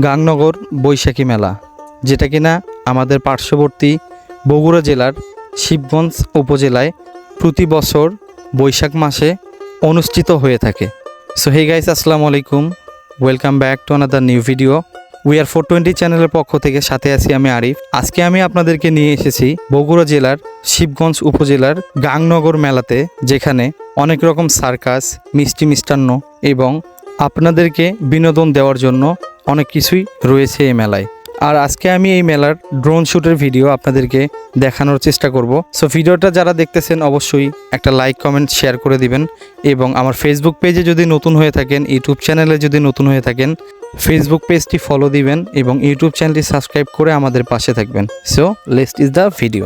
গাংনগর বৈশাখী মেলা, যেটা কিনা আমাদের পার্শ্ববর্তী বগুড়া জেলার শিবগঞ্জ উপজেলায় প্রতি বছর বৈশাখ মাসে অনুষ্ঠিত হয়ে থাকে। সো হে গাইস আসসালামু আলাইকুম। Welcome back to another new video we are four twenty চ্যানেলের পক্ষ থেকে সাথে আছি আমি আরিফ। আজকে আমি আপনাদেরকে নিয়ে এসেছি বগুড়া জেলার শিবগঞ্জ উপজেলার গাংনগর মেলাতে, যেখানে অনেক রকম সার্কাস, মিষ্টি মিষ্টান্ন এবং আপনাদেরকে বিনোদন দেওয়ার জন্য অনেক কিছুই রয়েছে এই মেলায়। আর আজকে আমি এই মেলার ড্রোন শ্যুটের ভিডিও আপনাদেরকে দেখানোর চেষ্টা করব। সো ভিডিওটা যারা দেখতেছেন, অবশ্যই একটা লাইক কমেন্ট শেয়ার করে দিবেন। এবং আমার ফেসবুক পেজে যদি নতুন হয়ে থাকেন ইউটিউব চ্যানেলে যদি নতুন হয়ে থাকেন ফেসবুক পেজটি ফলো দিবেন এবং ইউটিউব চ্যানেলটি সাবস্ক্রাইব করে আমাদের পাশে থাকবেন। সো লেস্ট ইজ দ্য ভিডিও